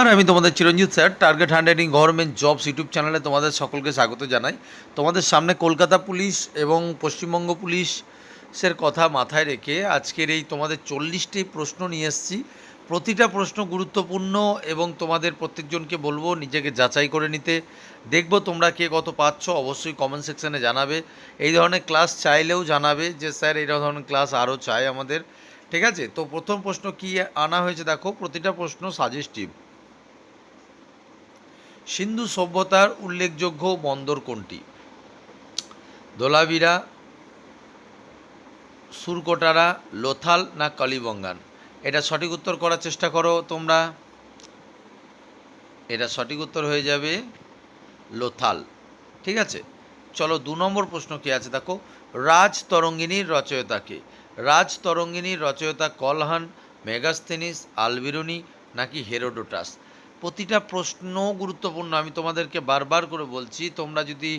আর আমি তোমাদের Chiranjit sir target hundred in government jobs YouTube চ্যানেলে তোমাদের সকলকে স্বাগত জানাই। তোমাদের সামনে কলকাতা পুলিশ এবং পশ্চিমবঙ্গ পুলিশের কথা মাথায় রেখে আজকের এই তোমাদের চল্লিশটি প্রশ্ন নিয়ে এসেছি। প্রতিটা প্রশ্ন গুরুত্বপূর্ণ এবং তোমাদের প্রত্যেকজনকে বলব নিজেকে যাচাই করে নিতে। দেখব তোমরা কে কত পাচ্ছ, অবশ্যই কমেন্ট সেকশানে জানাবে। এই ধরনের ক্লাস চাইলেও জানাবে যে, স্যার, এই ধরনের ক্লাস আরও চাই আমাদের। ঠিক আছে? তো প্রথম প্রশ্ন কি আনা হয়েছে? দেখো, প্রতিটা প্রশ্ন সাজেস্টিভ সিন্ধু সভ্যতার উল্লেখযোগ্য বন্দর কোনটি? দোলাবিরা, সুরকোটারা, লোথাল না কালীবঙ্গান? এটা সঠিক উত্তর করার চেষ্টা করো তোমরা। এটা সঠিক উত্তর হয়ে যাবে লোথাল। ঠিক আছে? চলো দু নম্বর প্রশ্ন কি আছে দেখো। রাজ তরঙ্গিনীর রচয়িতাকে রাজ তরঙ্গিনীর রচয়িতা কলহান, মেগাস্থেনিস, আলবিরুনি নাকি হেরোডোটাস? প্রতিটা প্রশ্ন গুরুত্বপূর্ণ। আমি তোমাদেরকে বারবার করে বলছি, তোমরা যদি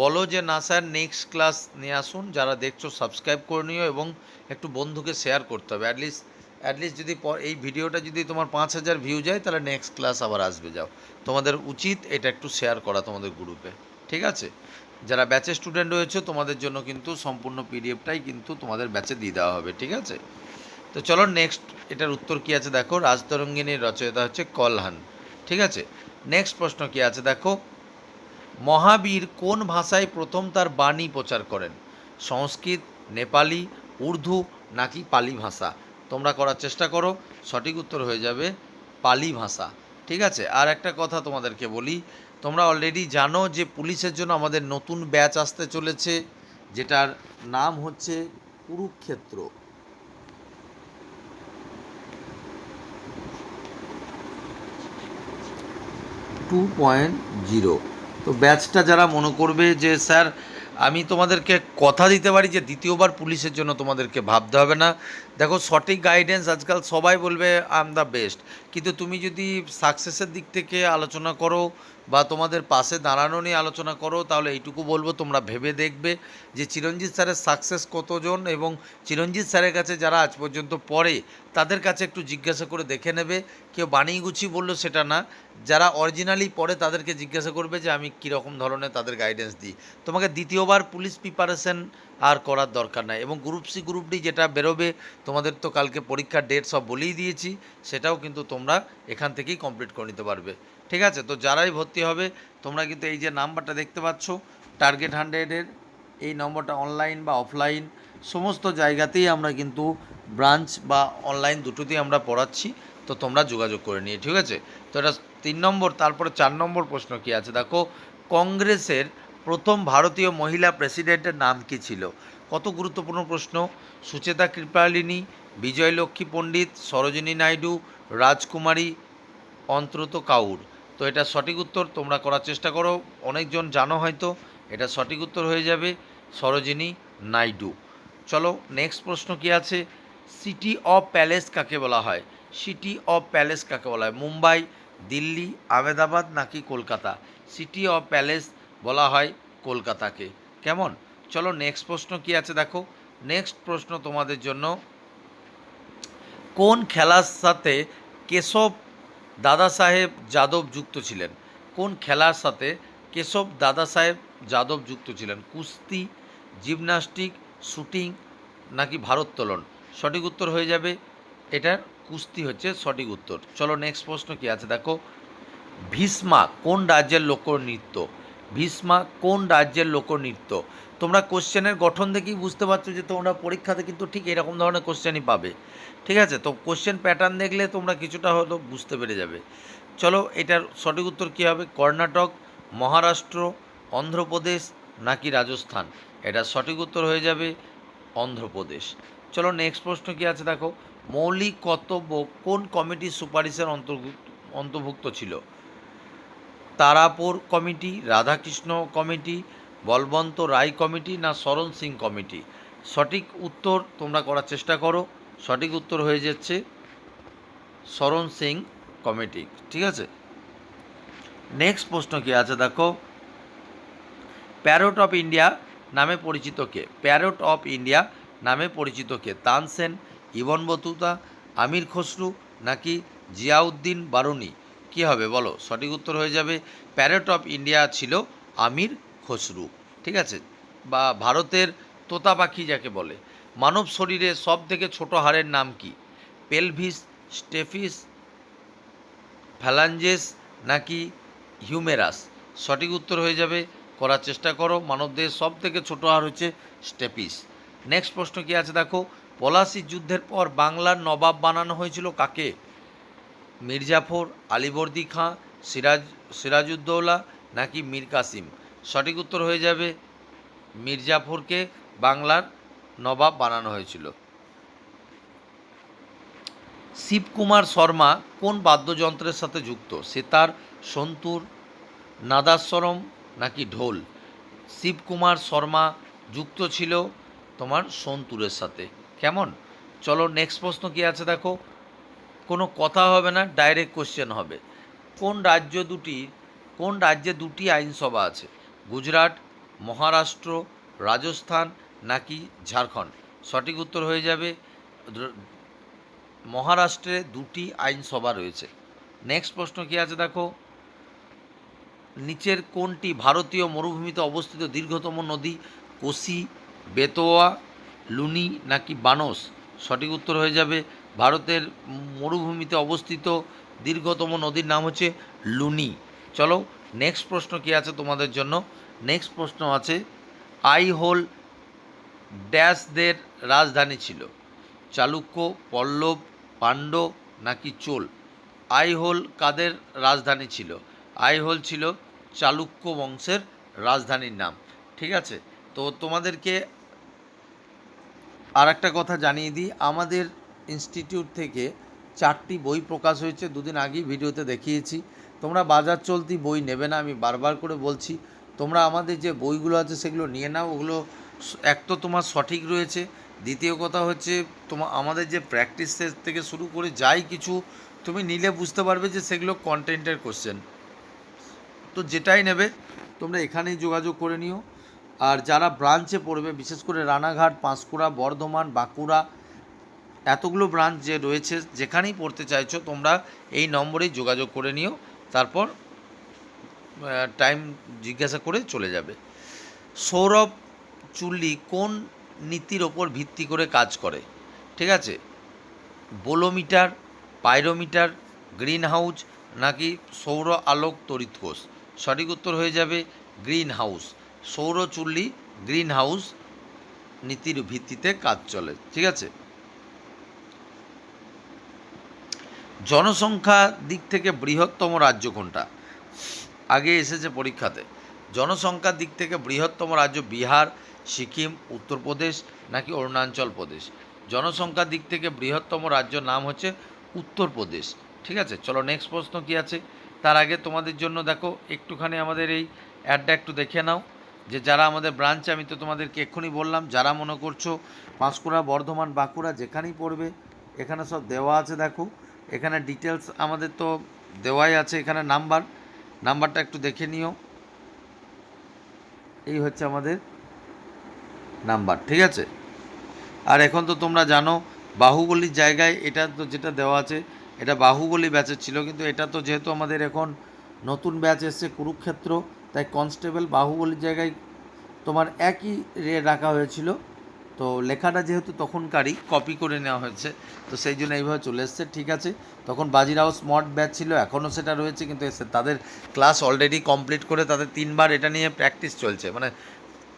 বলো যে, না স্যার, নেক্সট ক্লাস নিয়ে আসুন, যারা দেখছ সাবস্ক্রাইব করে নিও এবং একটু বন্ধুকে শেয়ার করতে হবে। অ্যাটলিস্ট অ্যাটলিস্ট যদি এই ভিডিওটা যদি তোমার পাঁচ হাজার ভিউ যায়, তাহলে নেক্সট ক্লাস আবার আসবে, যাও। তোমাদের উচিত এটা একটু শেয়ার করা তোমাদের গ্রুপে ঠিক আছে? যারা ব্যাচে স্টুডেন্ট রয়েছে, তোমাদের জন্য কিন্তু সম্পূর্ণ পিডিএফটাই কিন্তু তোমাদের ব্যাচে দিয়ে দেওয়া হবে, ঠিক আছে? তো চলো নেক্সট এটার উত্তর কি আছে? দেখো, রাজতরঙ্গিনীর রচয়িতা হচ্ছে কলহান। ঠিক আছে? নেক্সট প্রশ্ন কি আছে? দেখো, মহাবীর কোন ভাষায় প্রথম তার বাণী প্রচার করেন? সংস্কৃত, নেপালি, উর্দু নাকি পালি ভাষা? তোমরা করার চেষ্টা করো, সঠিক উত্তর হয়ে যাবে পালি ভাষা। ঠিক আছে? আর একটা কথা তোমাদেরকে বলি, তোমরা অলরেডি জানো যে পুলিশের জন্য আমাদের নতুন ব্যাচ আসতে চলেছে, যেটার নাম হচ্ছে কুরুক্ষেত্র। টু পয়েন্ট জিরো তো ব্যাচটা যারা মনে করবে যে, স্যার, আমি তোমাদেরকে কথা দিতে পারি যে, দ্বিতীয়বার পুলিশের জন্য তোমাদেরকে ভাবতে হবে না। দেখো, সঠিক গাইডেন্স আজকাল সবাই বলবে আই দ্য বেস্ট কিন্তু তুমি যদি সাকসেসের দিক থেকে আলোচনা করো বা তোমাদের পাশে দাঁড়ানো নিয়ে আলোচনা করো, তাহলে এইটুকু বলব, তোমরা ভেবে দেখবে যে চিরঞ্জিত স্যারের সাকসেস কতজন এবং চিরঞ্জিত স্যারের কাছে যারা আজ পর্যন্ত পড়ে, তাদের কাছে একটু জিজ্ঞাসা করে দেখে নেবে। কেউ বানিয়ে গুছিয়ে বলল সেটা না, যারা অরিজিনালি পড়ে তাদেরকে জিজ্ঞাসা করবে যে আমি কীরকম ধরনের তাদের গাইডেন্স দিই। তোমাকে দ্বিতীয়বার পুলিশ প্রিপারেশন আর করার দরকার নাই। এবং গ্রুপ সি গ্রুপ ডি যেটা বেরোবে, তোমাদের তো কালকে পরীক্ষার ডেট সব বলেই দিয়েছি, সেটাও কিন্তু তোমরা এখান থেকেই কমপ্লিট করে নিতে পারবে। ঠিক আছে? তো যারাই ভর্তি হবে, তোমরা কিন্তু এই যে নাম্বারটা দেখতে পাচ্ছ টার্গেট হান্ড্রেডের এই নম্বরটা অনলাইন বা অফলাইন সমস্ত জায়গাতেই আমরা কিন্তু ব্রাঞ্চ বা অনলাইন দুটোতেই আমরা পড়াচ্ছি, তো তোমরা যোগাযোগ করে নিয়ে, ঠিক আছে? তো এটা তিন নম্বর, তারপরে চার নম্বর প্রশ্ন কি আছে? দেখো কংগ্রেসের প্রথম ভারতীয় মহিলা প্রেসিডেন্টের নাম কি ছিল? কত গুরুত্বপূর্ণ প্রশ্ন। সুচেতা কৃপালিনী বিজয়লক্ষ্মী পণ্ডিত, সরোজিনী নাইডু, রাজকুমারী অন্তত কাউর। তো এটা সঠিক উত্তর তোমরা করার চেষ্টা করো। অনেকজন জানো হয়তো, এটা সঠিক উত্তর হয়ে যাবে সরোজিনী নাইডু। চলো নেক্সট প্রশ্ন কি আছে? সিটি অফ প্যালেস কাকে বলা হয়? সিটি অফ প্যালেস কাকে বলা হয়? মুম্বাই, দিল্লি আহমেদাবাদ নাকি কলকাতা? সিটি অফ প্যালেস বলা হয় কলকাতাকে। কেমন? চলো নেক্সট প্রশ্ন কি আছে দেখো। নেক্সট প্রশ্ন তোমাদের জন্য। কোন খেলার সাথে কেশব দাদা সাহেব যাদব যুক্ত ছিলেন? কোন খেলার সাথে কেশব দাদা সাহেব যাদব যুক্ত ছিলেন? কুস্তি, জিমনাস্টিক, শুটিং নাকি ভারোত্তোলন? সঠিক উত্তর হয়ে যাবে। এটার কুস্তি হচ্ছে সঠিক উত্তর। চলো নেক্সট প্রশ্ন কি আছে দেখো। ভীষ্মা কোন রাজ্যের লোকনৃত্য? ভীষ্মা, কোন রাজ্যের লোকনৃত্য? তোমরা কোশ্চেনের গঠন দেখেই বুঝতে পারছ যে তোমরা পরীক্ষাতে কিন্তু ঠিক এরকম ধরনের কোশ্চেনই পাবে। ঠিক আছে? তো কোশ্চেন প্যাটার্ন দেখলে তোমরা কিছুটা হয়তো বুঝতে পেরে যাবে। চলো, এটার সঠিক উত্তর কী হবে? কর্ণাটক, মহারাষ্ট্র, অন্ধ্রপ্রদেশ নাকি রাজস্থান? এটা সঠিক উত্তর হয়ে যাবে অন্ধ্রপ্রদেশ। চলো নেক্সট প্রশ্ন কী আছে দেখো? মৌলিক কর্তব্য কোন কমিটির সুপারিশের অন্তর্ভুক্ত অন্তর্ভুক্ত ছিল? Tarapur committee, Radhakrishna committee, Balwant Rai committee না শরণ সিং কমিটি? সঠিক উত্তর তোমরা করার চেষ্টা করো। সঠিক উত্তর হয়ে যাচ্ছে শরণ সিং কমিটি। ঠিক আছে? নেক্সট প্রশ্ন কি আছে দেখো? প্যারোট অফ ইন্ডিয়া নামে পরিচিত কে? প্যারোট অফ ইন্ডিয়া নামে পরিচিত কে? তানসেন, ইবন বতুতা, আমির খসরু নাকি জিয়াউদ্দিন বারুনি কি হবে? বলো। সঠিক উত্তর হয়ে যাবে প্যারেট অফ ইন্ডিয়া ছিল আমির খসরু। ঠিক আছে? বা ভারতের তোতা পাখি যাকে বলে। মানব শরীরে সব থেকে ছোটো হাড়ের নাম কি? পেলভিস স্টেফিস ফ্যালাঞ্জেস নাকি হিউমেরাস সঠিক উত্তর হয়ে যাবে, করার চেষ্টা করো। মানবদেহের সব থেকে ছোটো হাড় হচ্ছে স্টেপিস নেক্সট প্রশ্ন কি আছে? দেখো, পলাশি যুদ্ধের পর বাংলার নবাব বানানো হয়েছিল কাকে? মির্জাফর আলিবর্দি খাঁ, সিরাজ, সিরাজউদ্দৌলা নাকি মীর কাসিম? সঠিক উত্তর হয়ে যাবে, মির্জাফরকে বাংলার নবাব বানানো হয়েছিল। শিবকুমার শর্মা কোন বাদ্যযন্ত্রের সাথে যুক্ত? সেতার সন্তুর নাদাস্বরম নাকি ঢোল? শিবকুমার শর্মা যুক্ত ছিল তোমার সন্তুরের সাথে। কেমন? চলো নেক্সট প্রশ্ন কি আছে দেখো। কোনো কথা হবে না ডাইরেক্ট কোশ্চেন হবে। কোন রাজ্য দুটি, কোন রাজ্যে দুটি আইনসভা আছে? গুজরাট, মহারাষ্ট্র, রাজস্থান নাকি ঝাড়খণ্ড? সঠিক উত্তর হয়ে যাবে মহারাষ্ট্রে দুটি আইনসভা রয়েছে। নেক্সট প্রশ্ন কি আছে দেখো? নিচের কোনটি ভারতীয় মরুভূমিতে অবস্থিত দীর্ঘতম নদী কোসি, বেতোয়া, লুনি নাকি বানস? সঠিক উত্তর হয়ে যাবে ভারতের মরুভূমিতে অবস্থিত দীর্ঘতম নদীর নাম হচ্ছে লুনি। চলো নেক্সট প্রশ্ন কি আছে তোমাদের জন্য? নেক্সট প্রশ্ন আছে আই হোল ড্যাশদের রাজধানী ছিল? চালুক্য, পল্লব পাণ্ড নাকি চোল? আইহোল কাদের রাজধানী ছিল? আইহোল ছিল চালুক্য বংশের রাজধানীর নাম। ঠিক আছে? তো তোমাদেরকে আর একটা কথা জানিয়ে দিই। আমাদের ইনস্টিটিউট থেকে চারটি বই প্রকাশ হয়েছে, দুদিন আগেই ভিডিওতে দেখিয়েছি। তোমরা বাজার চলতি বই নেবে না, আমি বারবার করে বলছি, তোমরা আমাদের যে বইগুলো আছে সেগুলো নিয়ে নাও, ওগুলো এক তো তোমার সঠিক রয়েছে, দ্বিতীয় কথা হচ্ছে তোমার আমাদের যে প্র্যাকটিস থেকে শুরু করে যাই কিছু, তুমি নিলে বুঝতে পারবে যে সেগুলো কন্টেন্টের কোশ্চেন তো যেটাই নেবে, তোমরা এখানেই যোগাযোগ করে নিও। আর যারা ব্রাঞ্চে পড়বে, বিশেষ করে রানাঘাট, পাঁশকুড়া, বর্ধমান, বাঁকুড়া এতগুলো ব্রাঞ্চ যে রয়েছে, যেখানেই পড়তে চাইছো, তোমরা এই নম্বরেই যোগাযোগ করে নিও, তারপর টাইম জিজ্ঞাসা করে চলে যাবে। সৌরভ চুল্লি কোন নীতির ওপর ভিত্তি করে কাজ করে? ঠিক আছে? বোলোমিটার, পাইরোমিটার গ্রিন হাউস নাকি সৌর আলোক তড়িৎ কোষ? সঠিক উত্তর হয়ে যাবে গ্রিন হাউস সৌর চুল্লি গ্রিন হাউস নীতির ভিত্তিতে কাজ চলে। ঠিক আছে? জনসংখ্যা দিক থেকে বৃহত্তম রাজ্য কোনটা? আগে এসেছে পরীক্ষাতে। জনসংখ্যার দিক থেকে বৃহত্তম রাজ্য বিহার, সিকিম, উত্তরপ্রদেশ নাকি অরুণাচল প্রদেশ? জনসংখ্যার দিক থেকে বৃহত্তম রাজ্য নাম হচ্ছে উত্তরপ্রদেশ। ঠিক আছে? চলো নেক্সট প্রশ্ন কি আছে? তার আগে তোমাদের জন্য দেখো, একটুখানি আমাদের এই অ্যাডটা একটু দেখে নাও। যে যারা আমাদের ব্রাঞ্চে আমি তো তোমাদেরকে এক্ষুনি বললাম, যারা মনে করছ পাঁশকুড়া, বর্ধমান, বাঁকুড়া যেখানেই পড়বে, এখানে সব দেওয়া আছে দেখো। এখানে ডিটেলস আমাদের তো দেওয়াই আছে, এখানে নাম্বার নাম্বারটা একটু দেখে নিও। এই হচ্ছে আমাদের নাম্বার ঠিক আছে? আর এখন তো তোমরা জানো, বাহুবলীর জায়গায় এটা তো যেটা দেওয়া আছে, এটা বাহুবলী ব্যাচের ছিল, কিন্তু এটা তো যেহেতু আমাদের এখন নতুন ব্যাচ এসছে কুরুক্ষেত্র, তাই কনস্টেবল বাহুবলীর জায়গায় তোমার একই রে রাখা হয়েছিল। তো লেখাটা যেহেতু তখনকারই কপি করে নেওয়া হয়েছে, তো সেই জন্য এইভাবে চলে এসছে, ঠিক আছে। তখন বাজিরাও স্মার্ট ব্যাচ ছিল, এখনও সেটা রয়েছে, কিন্তু এসে তাদের ক্লাস অলরেডি কমপ্লিট করে তাদের তিনবার এটা নিয়ে প্র্যাকটিস চলছে মানে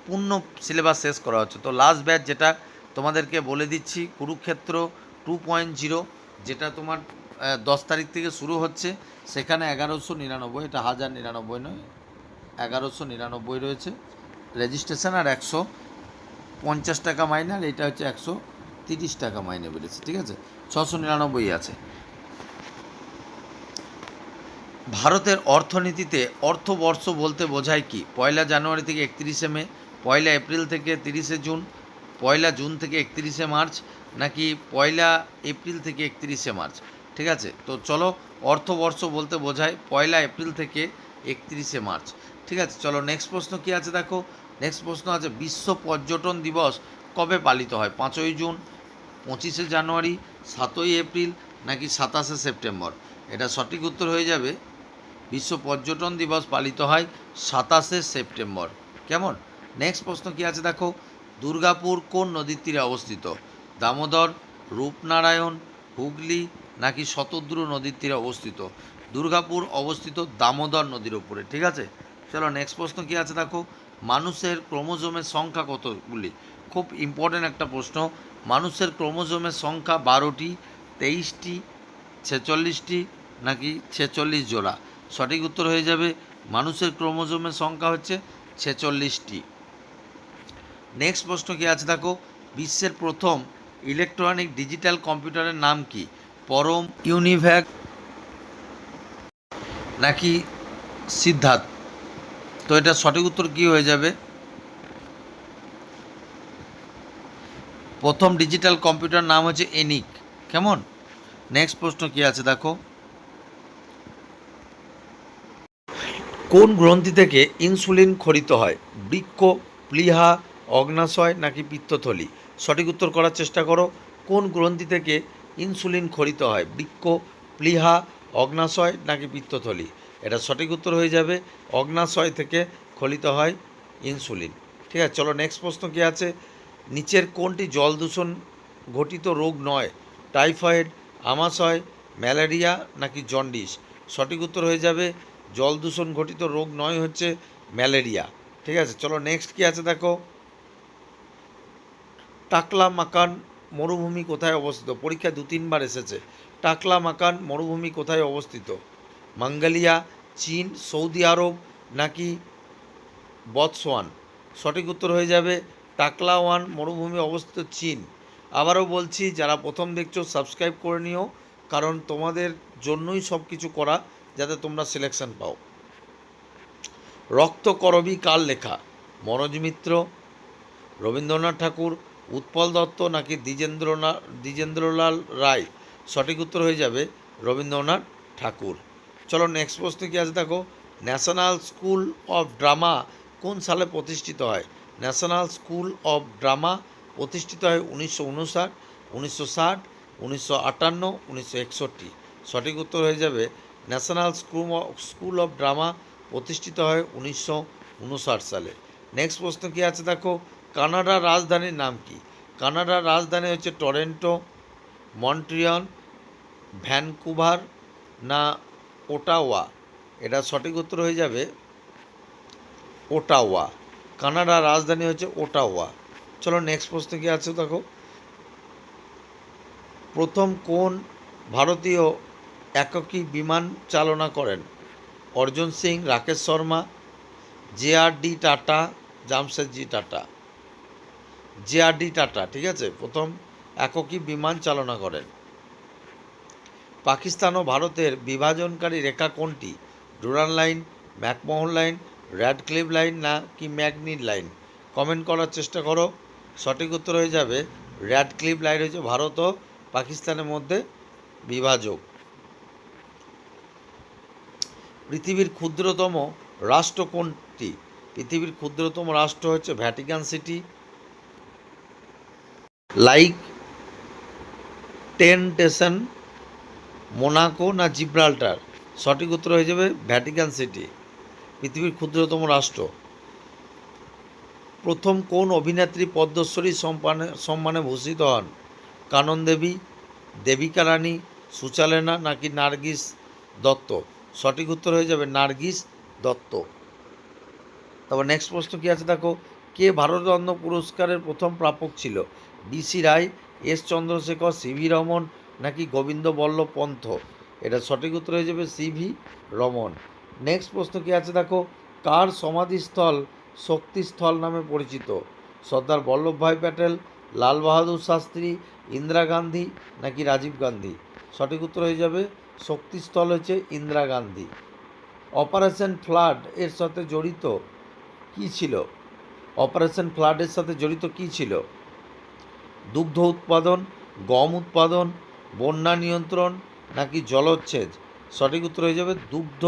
পূর্ণ সিলেবাস শেষ করা হচ্ছে। তো লাস্ট ব্যাচ যেটা তোমাদেরকে বলে দিচ্ছি, কুরুক্ষেত্র টু পয়েন্ট জিরো যেটা তোমার দশ তারিখ থেকে শুরু হচ্ছে, সেখানে এগারোশো নিরানব্বই, এটা হাজার নিরানব্বই নয়, এগারোশো নিরানব্বই রয়েছে। রেজিস্ট্রেশন আর একশো। পঞ্চাশ টাকা মাইনে আর এটা হচ্ছে একশো তিরিশ টাকা মাইনে বেড়েছে, ঠিক আছে? ছশো নিরানব্বই আছে। ভারতের অর্থনীতিতে অর্থবর্ষ বলতে বোঝায় কি? পয়লা জানুয়ারি থেকে একত্রিশে মে, পয়লা এপ্রিল থেকে তিরিশে জুন, পয়লা জুন থেকে একত্রিশে মার্চ, নাকি পয়লা এপ্রিল থেকে একত্রিশে মার্চ, ঠিক আছে? তো চলো, অর্থবর্ষ বলতে বোঝায় পয়লা এপ্রিল থেকে একত্রিশে মার্চ, ঠিক আছে? চলো নেক্সট প্রশ্ন কি আছে দেখো? নেক্সট প্রশ্ন আছে, বিশ্ব পর্যটন দিবস কবে পালিত হয়? পাঁচই জুন, পঁচিশে জানুয়ারি, সাতই এপ্রিল নাকি সাতাশে সেপ্টেম্বর? এটা সঠিক উত্তর হয়ে যাবে। বিশ্ব পর্যটন দিবস পালিত হয় সাতাশে সেপ্টেম্বর। কেমন? নেক্সট প্রশ্ন কি আছে দেখো? দুর্গাপুর কোন নদীর তীরে অবস্থিত? দামোদর, রূপনারায়ণ, হুগলি নাকি শতদ্রু নদীর তীরে অবস্থিত? দুর্গাপুর অবস্থিত দামোদর নদীর উপরে, ঠিক আছে? চলো নেক্সট প্রশ্ন কি আছে দেখো? মানুষের ক্রোমোজোমের সংখ্যা কতগুলি? খুব ইম্পর্ট্যান্ট একটা প্রশ্ন। মানুষের ক্রোমোজোমের সংখ্যা বারোটি, তেইশটি, ছেচল্লিশটি নাকি ছেচল্লিশ জোড়া? সঠিক উত্তর হয়ে যাবে, মানুষের ক্রোমোজোমের সংখ্যা হচ্ছে ছেচল্লিশটি। নেক্সট প্রশ্ন কি আছে? দেখো, বিশ্বের প্রথম ইলেকট্রনিক ডিজিটাল কম্পিউটারের নাম কি? পরম ইউনিভ্যাক নাকি সিদ্ধার্থ? তো এটা সঠিক উত্তর কি হয়ে যাবে? প্রথম ডিজিটাল কম্পিউটার নাম হচ্ছে এনিক কেমন? নেক্সট প্রশ্ন কি আছে দেখো। কোন গ্রন্থি থেকে ইনসুলিন খরিত হয়? বৃক্ক প্লীহা, অগ্নাশয় নাকি পিত্তথলি? সঠিক উত্তর করার চেষ্টা করো। কোন গ্রন্থি থেকে ইনসুলিন খরিত হয়? বৃক্ক প্লীহা, অগ্নাশয় নাকি পিত্তথলি? এটা সঠিক উত্তর হয়ে যাবে। অগ্নাশয় থেকে খলিত হয় ইনসুলিন। ঠিক আছে, চলো নেক্সট প্রশ্ন কি আছে? নিচের কোনটি জল দূষণ ঘটিত রোগ নয়? টাইফয়েড, আমাশয়, ম্যালেরিয়া নাকি জন্ডিস? সঠিক উত্তর হয়ে যাবে, জল দূষণ ঘটিত রোগ নয় হচ্ছে ম্যালেরিয়া। ঠিক আছে, চলো নেক্সট কি আছে দেখো? টাকলা মাকান মরুভূমি কোথায় অবস্থিত? পরীক্ষায় দু তিনবার এসেছে। টাকলা মাকান মরুভূমি কোথায় অবস্থিত? মঙ্গোলিয়া, চীন, সৌদি আরব নাকি বৎসওয়ান? সঠিক উত্তর হয়ে যাবে টাকলা ওয়ান মরুভূমি অবস্থিত চীন। আবারও বলছি, যারা প্রথম দেখছ, সাবস্ক্রাইব করে নিও, কারণ তোমাদের জন্যই সব কিছু করা, যাতে তোমরা সিলেকশন পাও। রক্ত করবী কার লেখা? মনোজ মিত্র, রবীন্দ্রনাথ ঠাকুর, উৎপল দত্ত নাকি দ্বিজেন্দ্রনাথ দ্বিজেন্দ্রলাল রায়? সঠিক উত্তর হয়ে যাবে রবীন্দ্রনাথ ঠাকুর। চলো নেক্সট প্রশ্ন কি আছে দেখো? ন্যাশনাল স্কুল অফ ড্রামা কোন সালে প্রতিষ্ঠিত হয়? ন্যাশনাল স্কুল অফ ড্রামা প্রতিষ্ঠিত হয় উনিশশো উনষাট, উনিশশো ষাট, উনিশশো আটান্ন, উনিশশো একষট্টি। সঠিক উত্তর হয়ে যাবে national school school of drama প্রতিষ্ঠিত হয় উনিশশো উনষাট সালে। নেক্সট প্রশ্ন কি আছে দেখো? কানাডার রাজধানীর নাম কি? কানাডার রাজধানী হচ্ছে টরেন্টো, মন্ট্রিয়ন, ভ্যানকুভার না ওটাওয়া। এটা সঠিক উত্তর হয়ে যাবে ওটাওয়া। কানাডার রাজধানী হচ্ছে ওটাওয়া। চলো নেক্সট প্রশ্ন কি আছে দেখো। প্রথম কোন ভারতীয় এককী বিমান চালনা করেন? Arjun Singh, Rakesh Sharma, J R D Tata, Jamshedji Tata. J R D Tata, ঠিক আছে? প্রথম এককী বিমান চালনা করেন। পাকিস্তান ও ভারতের বিভাজনকারী রেখা কোনটি? Durand line, McMahon line Radcliffe line না কি ম্যাগনিট লাইন? কমেন্ট করার চেষ্টা করো। সঠিক উত্তর হয়ে যাবে র্যাড ক্লিপ লাইন হচ্ছে ভারত ও পাকিস্তানের মধ্যে বিভাজক। পৃথিবীর ক্ষুদ্রতম রাষ্ট্র কোনটি? পৃথিবীর ক্ষুদ্রতম রাষ্ট্র হচ্ছে Vatican city. Liechtenstein Monaco না জিব্রাল্টার? সঠিক উত্তর হয়ে যাবে ভ্যাটিকান সিটি, পৃথিবীর ক্ষুদ্রতম রাষ্ট্র। প্রথম কোন অভিনেত্রী পদ্মশ্রী সম্মানে সম্মানে ভূষিত হন? কানন দেবী, দেবিকা রানী, সুচালেনা নাকি নার্গিস দত্ত? সঠিক উত্তর হয়ে যাবে নার্গিস দত্ত। তারপর নেক্সট প্রশ্ন কী আছে দেখো? কে ভারতরত্ন পুরস্কারের প্রথম প্রাপক ছিল? D C Roy, S Chandrasekhar C V Raman নাকি গোবিন্দ বল্লভ পন্থ? এটা সঠিক উত্তর হয়ে যাবে সিভি রমন। নেক্সট প্রশ্ন কী আছে দেখো? কার সমাধিস্থল শক্তিস্থল নামে পরিচিত? সর্দার বল্লভভাই প্যাটেল, লাল বাহাদুর শাস্ত্রী, ইন্দিরা গান্ধী নাকি রাজীব গান্ধী? সঠিক উত্তর হয়ে যাবে শক্তিস্থল হচ্ছে ইন্দিরা গান্ধী। অপারেশন ফ্লাড এর সাথে জড়িত কী ছিল? অপারেশন ফ্লাডের সাথে জড়িত কী ছিল? দুগ্ধ উৎপাদন, গম উৎপাদন বন্যা নিয়ন্ত্রণ নাকি জলোচ্ছেদ? সঠিক উত্তর হয়ে যাবে দুগ্ধ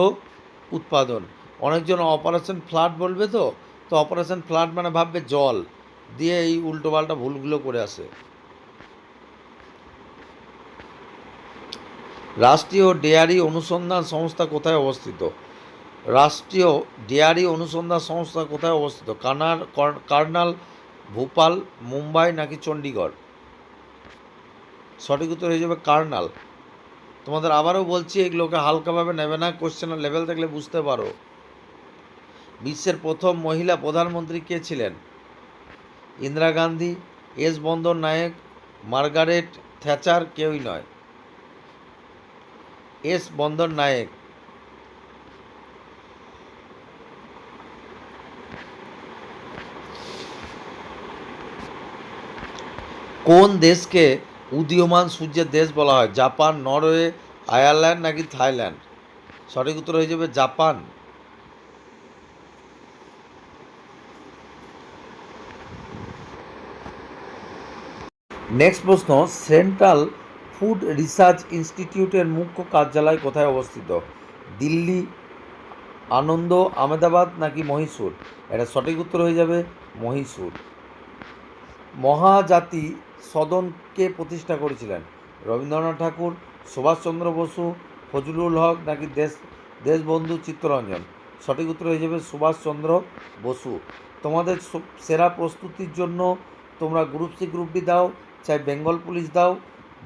উৎপাদন। অনেকজন অপারেশন ফ্লাড বলবে তো? তো অপারেশন ফ্লাড মানে ভাববে জল। দিয়ে এই উল্টোপাল্টা ভুলগুলো করে আসে। রাষ্ট্রীয় ডেয়ারি অনুসন্ধান সংস্থা কোথায় অবস্থিত? রাষ্ট্রীয় ডেয়ারি অনুসন্ধান সংস্থা কোথায় অবস্থিত? কানার কার্নাল, ভোপাল, মুম্বাই নাকি চণ্ডীগড়? সঠিক উত্তর হয়ে যাবে কার্নাল। তোমাদের আবারও বলছি, এগুলোকে হালকাভাবে নেবে না কোশ্চেনের লেভেল থাকলে বুঝতে পারো। বিশ্বের প্রথম মহিলা প্রধানমন্ত্রী কে ছিলেন? ইন্দিরা গান্ধী, এস বন্দর নায়ক, মার্গারেট থ্যাচার কেউই নয়। এস বন্দর নায়ক। কোন দেশকে উদীয়মান সূর্যের দেশ বলা হয়। জাপান, নরওয়ে, আয়ারল্যান্ড নাকি থাইল্যান্ড? সঠিক উত্তর হয়ে যাবে জাপান। নেক্সট প্রশ্ন সেন্ট্রাল ফুড রিসার্চ ইনস্টিটিউটের মুখ্য কার্যালয় কোথায় অবস্থিত? দিল্লি, আনন্দ, আহমেদাবাদ নাকি মহীশূর? এটা সঠিক উত্তর হয়ে যাবে মহীশূর। মহাজাতি সদনকে প্রতিষ্ঠা করেছিলেন। রবীন্দ্রনাথ ঠাকুর, সুভাষচন্দ্র বসু, ফজলুল হক নাকি দেশ, দেশবন্ধু চিত্তরঞ্জন? সঠিক উত্তর যাবে সুভাষচন্দ্র বসু। তোমাদের সেরা প্রস্তুতির জন্য তোমরা গ্রুপ সি গ্রুপ ডি দাও, চাই বেঙ্গল পুলিশ দাও।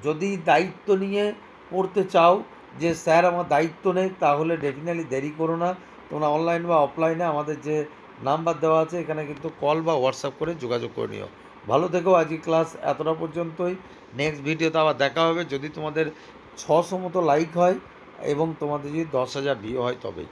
যদি দায়িত্ব নিয়ে পড়তে চাও যে, স্যার, আমার দায়িত্ব নেই, তাহলে ডেফিনেটলি দেরি করো না। তোমরা অনলাইন বা অফলাইনে আমাদের যে নাম্বার দেওয়া আছে, এখানে কিন্তু কল বা হোয়াটসঅ্যাপ করে যোগাযোগ করে নিও। ভালো থেকো, আজকে ক্লাস এতটা পর্যন্তই। নেক্সট ভিডিওতে আবার দেখা হবে। যদি তোমাদের ছশো মতো লাইক হয় এবং তোমাদের যদি দশ হাজার ভিউ হয় তবেই।